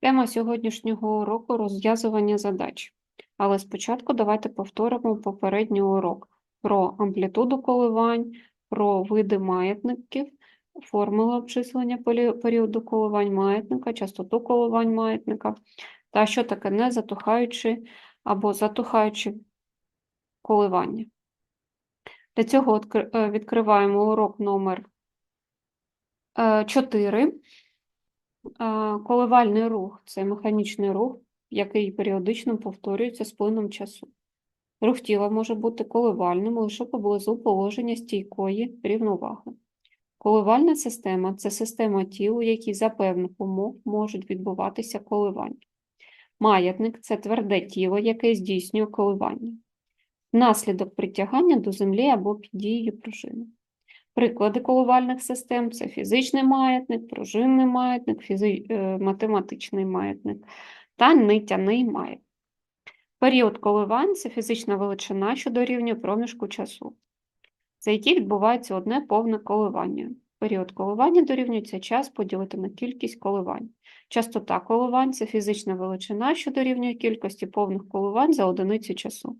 Тема сьогоднішнього уроку розв'язування задач. Але спочатку давайте повторимо попередній урок про амплітуду коливань, про види маятників, формули обчислення періоду коливань маятника, частоту коливань маятника та що таке незатухаючі або затухаючі коливання. Для цього е, відкриваємо урок номер 4. Коливальний рух це механічний рух, який періодично повторюється з плином часу. Рух тіла може бути коливальним лише поблизу положення стійкої рівноваги. Коливальна система це система тіл, у якій за певних умов можуть відбуватися коливання. Маятник це тверде тіло, яке здійснює коливання. Внаслідок притягання до землі або під дією пружини. Приклади коливальних систем це фізичний маятник, пружинний маятник, фізи... е, математичний маятник та нитяний маятник. Період коливань це фізична величина, що дорівнює проміжку часу, за який відбувається одне повне коливання. Період коливання дорівнюється час поділити на кількість коливань. Частота коливань це фізична величина, що дорівнює кількості повних коливань за одиницю часу.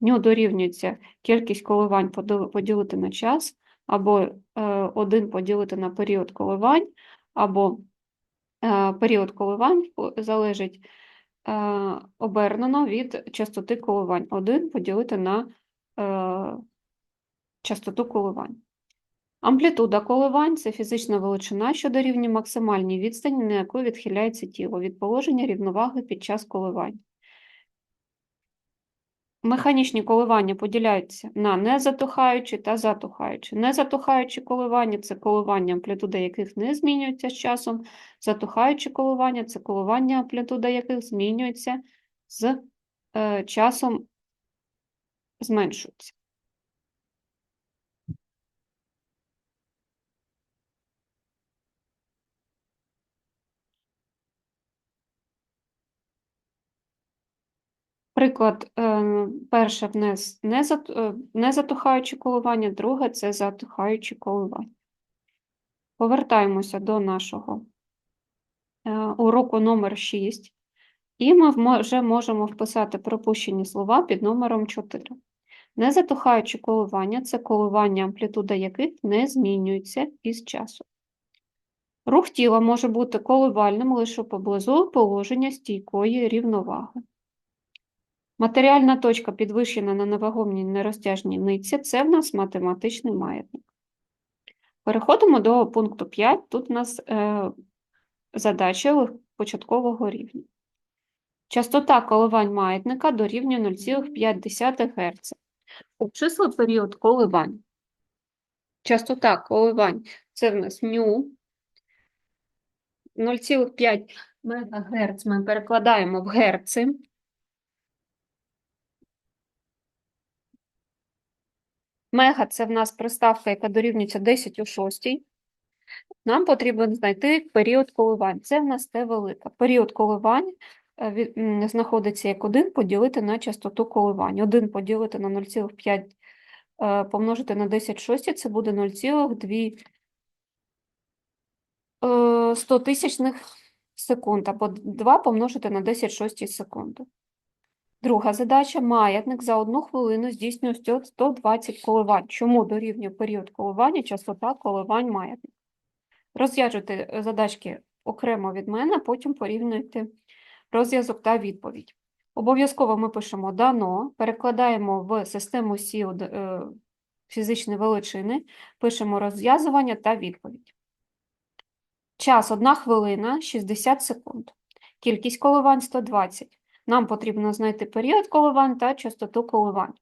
Ню дорівнюється кількість коливань поділити на час, або е, 1 поділити на період коливань, або е, період коливань залежить е, обернено від частоти коливань. 1 поділити на частоту коливань. Амплітуда коливань це фізична величина, що дорівнює максимальній відстані, на яку відхиляється тіло від положення рівноваги під час коливань. Механічні коливання поділяються на незатухаючі та затухаючі. Незатухаючі коливання це коливання, амплітуда яких не змінюється з часом. Затухаючі коливання це коливання, амплітуда яких змінюється з е, часом зменшується. Приклад, е, перше незат, е, коливання, друге це затухаючі коливання. Повертаємося до нашого е, уроку номер 6, і ми вже можемо вписати пропущені слова під номером 4. Незатухаючі коливання це коливання, амплітуда яких не змінюється із часу. Рух тіла може бути коливальним лише поблизу положення стійкої рівноваги. Матеріальна точка підвищена на невагомній нерозтяжній нитці – це в нас математичний маятник. Переходимо до пункту 5. Тут у нас е, задача початкового рівня. Частота коливань маятника дорівнює 0,5 Гц. Обчисли період коливань. Частота коливань – це в нас ню. 0,5 МГц ми перекладаємо в герци. Мега це в нас приставка, яка дорівнюється 10 у 6. Нам потрібно знайти період коливань. Це в нас Т велика. Період коливань е, знаходиться як 1 поділити на частоту коливань. 1 поділити на 0,5 е, помножити на 10 шості, це буде 0,2 е, 100 тисячних секунд, або 2 помножити на 10 шості секунди. Друга задача. Маятник за одну хвилину здійснює 120 коливань. Чому дорівнює період коливання частота коливань маятника? Розв'яжуйте е, задачки окремо від мене, потім порівнюйте розв'язок та відповідь. Обов'язково ми пишемо дано, перекладаємо в систему сіл д- е, фізичні величини, пишемо розв'язування та відповідь. Час 1 хвилина 60 секунд. Кількість коливань 120. Нам потрібно знайти період коливань та частоту коливань.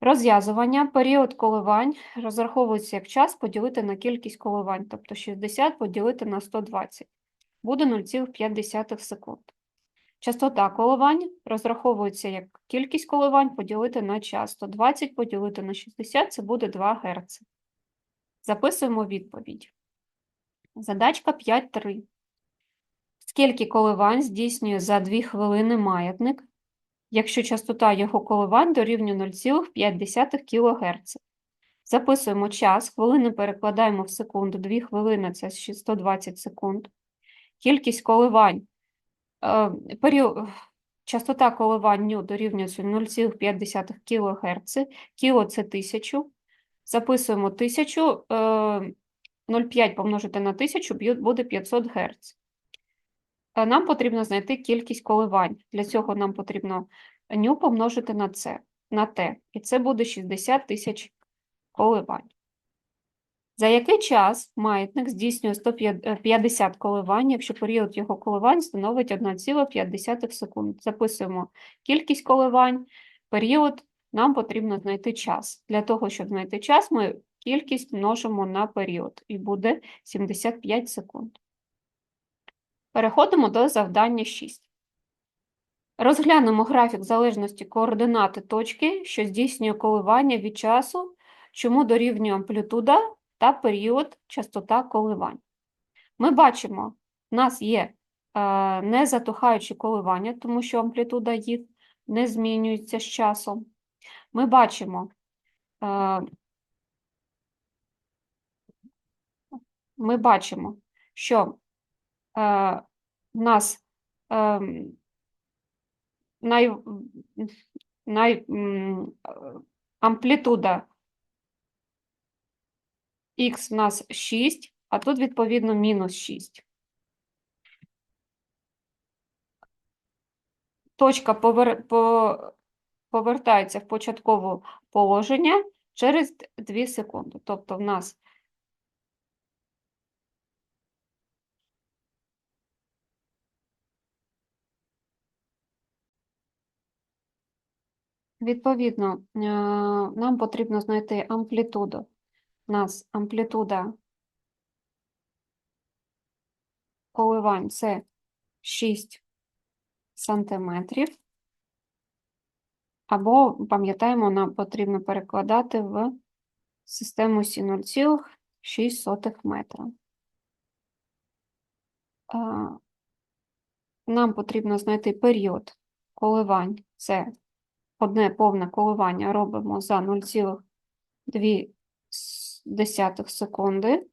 Розв'язування. Період коливань розраховується як час поділити на кількість коливань, тобто 60 поділити на 120. Буде 0,5 секунд. Частота коливань розраховується як кількість коливань поділити на час. 120 поділити на 60 – це буде 2 Гц. Записуємо відповідь. Задачка 5.3. Скільки коливань здійснює за 2 хвилини маятник, якщо частота його коливань дорівнює 0,5 кГц? Записуємо час, хвилини перекладаємо в секунду, 2 хвилини – це 120 секунд. Кількість коливань Е, період, частота коливань ню дорівнюється 0,5 кГц. Кіло – це 1000. Записуємо 1000. е, 0,5 помножити на 1000 буде 500 Гц. Е, Нам потрібно знайти кількість коливань. Для цього нам потрібно ню помножити на це, на t. І це буде 60 тисяч коливань. За який час маятник здійснює 150 коливань, якщо період його коливань становить 1,5 секунд? Записуємо кількість коливань, період, нам потрібно знайти час. Для того, щоб знайти час, ми кількість множимо на період, і буде 75 секунд. Переходимо до завдання 6. Розглянемо графік залежності координати точки, що здійснює коливання від часу, чому дорівнює амплітуда та період частота коливань. Ми бачимо, в нас є е, незатухаючі коливання, тому що амплітуда їх не змінюється з часом. Ми бачимо, е, ми бачимо, що в нас ем, най, най, амплітуда х в нас 6, а тут, відповідно, мінус 6. Точка повер... по... повертається в початкове положення через 2 секунди. Тобто в нас Відповідно, е, нам потрібно знайти амплітуду. У нас амплітуда коливань це 6 сантиметрів. Або, пам'ятаємо, нам потрібно перекладати в систему Сі 0,6 метра. Е, Нам потрібно знайти період коливань. Це одне повне коливання робимо за 0,2 секунди.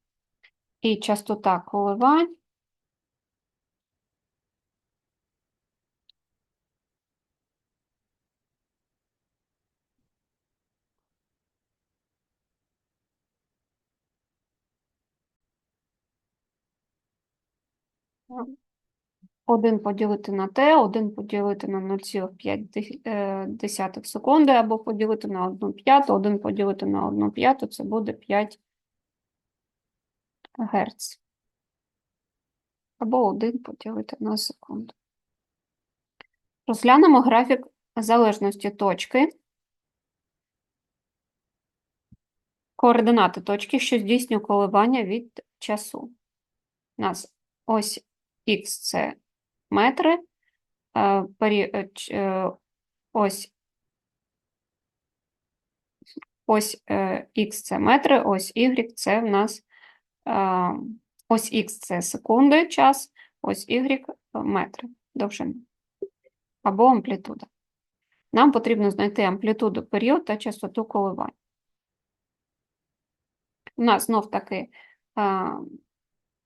І частота коливань Один поділити на t, один поділити на 0,5 секунди, або поділити на 1 п'яту, один поділити на 1 п'яту, це буде 5 Гц. Або один поділити на секунду. Розглянемо графік залежності точки. Координати точки, що здійснює коливання від часу. У нас ось Х це метри, е, е, е, ось, ось Х це метри, ось Y це в нас ось Х це секунди, час, ось Y метри, довжина або амплітуда. Нам потрібно знайти амплітуду, період та частоту коливань. У нас знов таки е,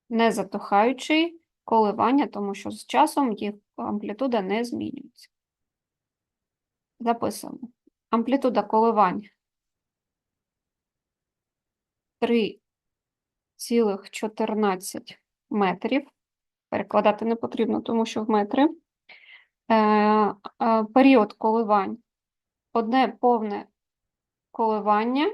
незатухаючий коливання, тому що з часом їх амплітуда не змінюється. Записуємо. Амплітуда коливань 3,14 метрів. Перекладати не потрібно, тому що в метри. Е, е, період коливань. Одне повне коливання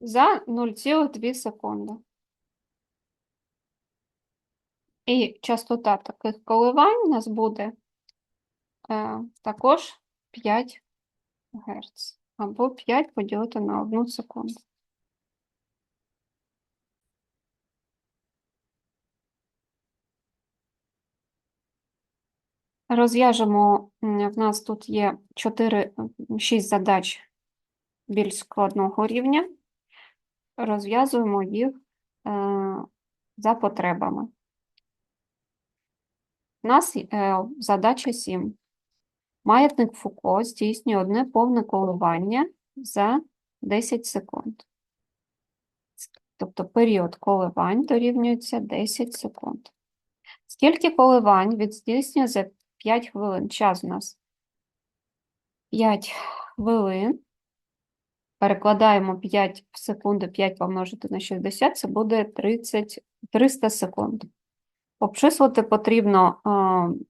за 0,2 секунди. І частота таких коливань у нас буде е, також 5 Гц. Або 5 поділити на 1 секунду. Розв'яжемо, в нас тут є 4, 6 задач більш складного рівня. Розв'язуємо їх е, за потребами. У нас е, задача 7. Маятник Фуко здійснює одне повне коливання за 10 секунд. тобто період коливань дорівнюється 10 секунд. Скільки коливань від здійснює за 5 хвилин? Час у нас 5 хвилин. Перекладаємо 5 в секунду, 5 помножити на 60, це буде 30, 300 секунд. Обчислити потрібно е,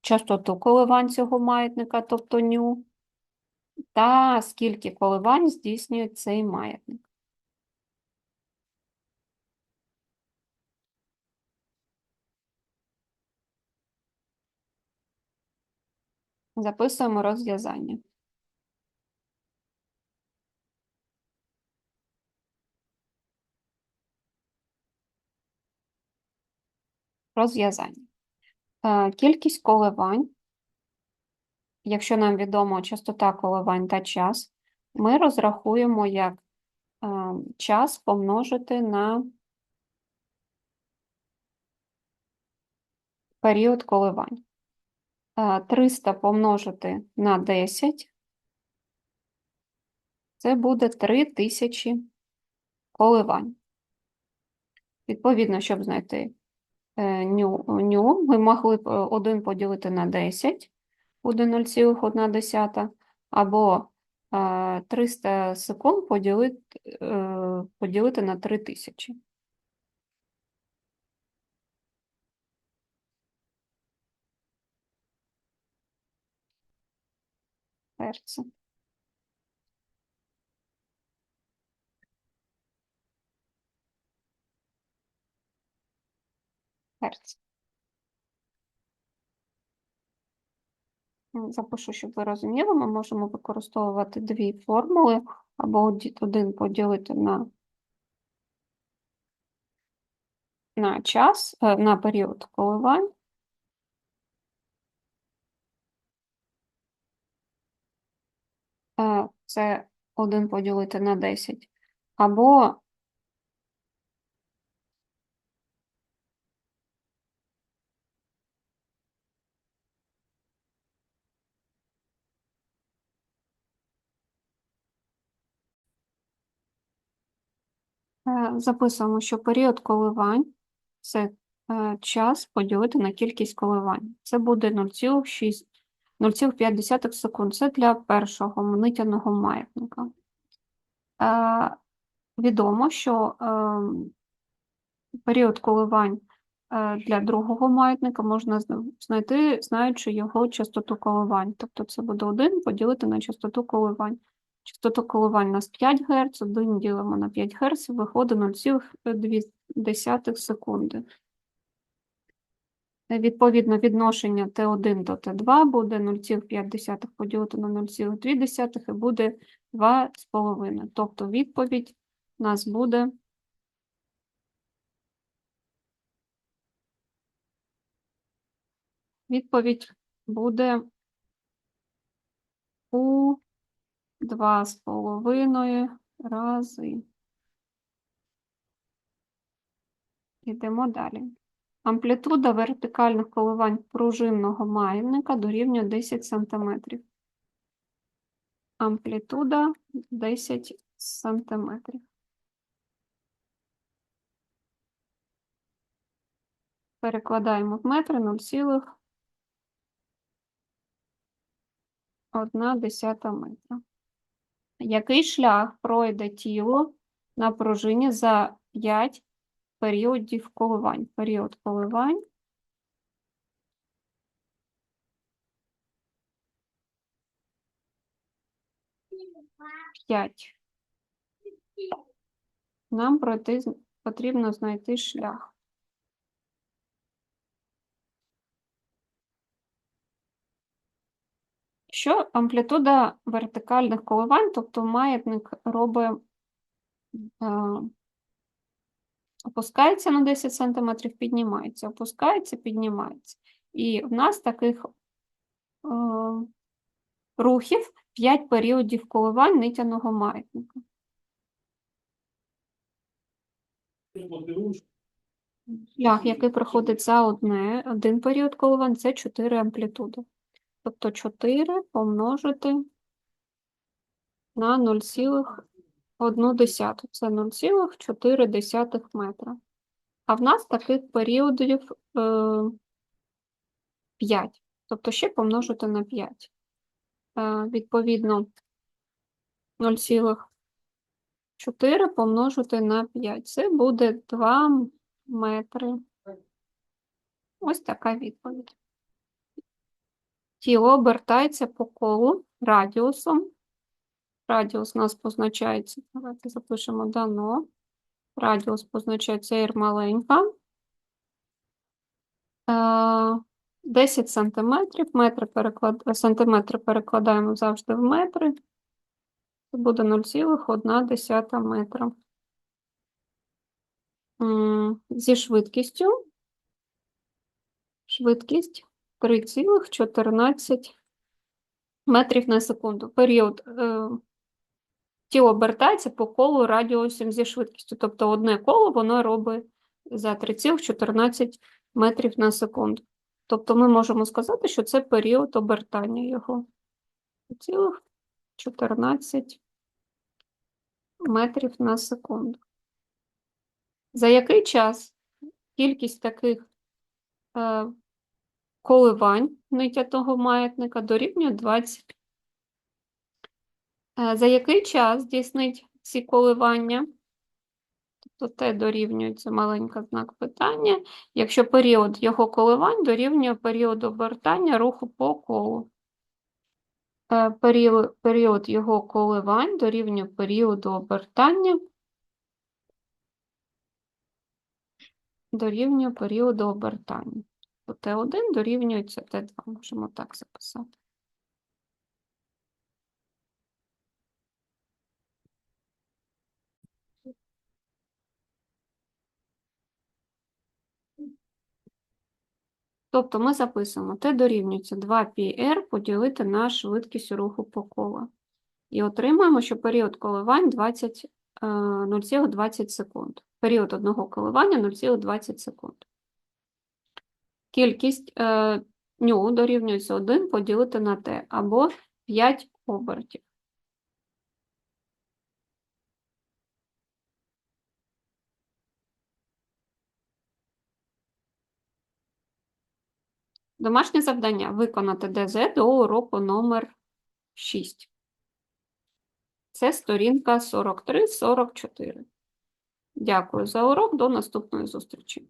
частоту коливань цього маятника, тобто ню, та скільки коливань здійснює цей маятник. Записуємо розв'язання. Розв'язання. Е, Кількість коливань, якщо нам відомо частота коливань та час, ми розрахуємо як е, час помножити на період коливань. Е, 300 помножити на 10 це буде 3000 коливань. Відповідно, щоб знайти е, ню, ню, ми могли б 1 поділити на 10, буде 0,1, або е, 300 секунд поділити, е, поділити на 3000. Герци. Герц. Запишу, щоб ви розуміли, ми можемо використовувати дві формули, або один поділити на, на час, е, на період коливань, е, це 1 поділити на 10, або Записуємо, що період коливань це е, час поділити на кількість коливань. Це буде 0,5 секунд. Це для першого мнитяного маятника. Е, Відомо, що е, період коливань е, для другого маятника можна знайти, знаючи його частоту коливань. Тобто це буде 1 поділити на частоту коливань. Частоту коливань у нас 5 Гц, 1 ділимо на 5 Гц, виходить 0,2 секунди. Е, Відповідно, відношення Т1 до Т2 буде 0,5 поділити на 0,2 і буде 2,5. Тобто відповідь у нас буде відповідь буде у 2,5 рази. Йдемо далі. Амплітуда вертикальних коливань пружинного маятника дорівнює 10 см. Амплітуда 10 см. Перекладаємо в метри 0,1 метра. Який шлях пройде тіло на пружині за 5 періодів коливань? Період коливань П'ять. Нам пройти потрібно знайти шлях. Що амплітуда вертикальних коливань, тобто маятник робить, е, опускається на 10 см, піднімається, опускається, піднімається. І в нас таких е, рухів 5 періодів коливань нитяного маятника. Шлях, який проходить за одне, один період коливань, це 4 амплітуди. Тобто 4 помножити на 0,1. десяту. Це 0,4 метра. А в нас таких періодів е, 5. Тобто ще помножити на 5. Е, відповідно, 0,4 помножити на 5. Це буде 2 метри. Ось така відповідь. Тіло обертається по колу радіусом. Радіус у нас позначається. Давайте запишемо дано. Радіус позначається R маленька. Е, 10 сантиметрів. Метри переклад... Сантиметри перекладаємо завжди в метри. Це буде 0,1 метра. Зі швидкістю. Швидкість 3,14 метрів на секунду. Період е, тіло обертається по колу радіусом зі швидкістю. Тобто одне коло воно робить за 3,14 метрів на секунду. Тобто ми можемо сказати, що це період обертання його. 3,14 метрів на секунду. За який час кількість таких е, коливань нитятого маятника дорівнює 20. Е, За який час здійснить ці коливання? Тобто Т дорівнює це маленький знак питання, якщо період його коливань дорівнює періоду обертання руху по колу. Е, період його коливань дорівнює періоду обертання дорівнює періоду обертання. То Т1 дорівнюється Т2, можемо так записати. Тобто ми записуємо Т дорівнюється 2πr поділити на швидкість руху по колу. І отримаємо, що період коливань 20, е, 0,20 секунд. Період одного коливання 0,20 секунд. Кількість е, ню дорівнюється 1 поділити на Т або 5 обертів. Домашнє завдання виконати ДЗ до уроку номер 6. Це сторінка 43-44. Дякую за урок. До наступної зустрічі.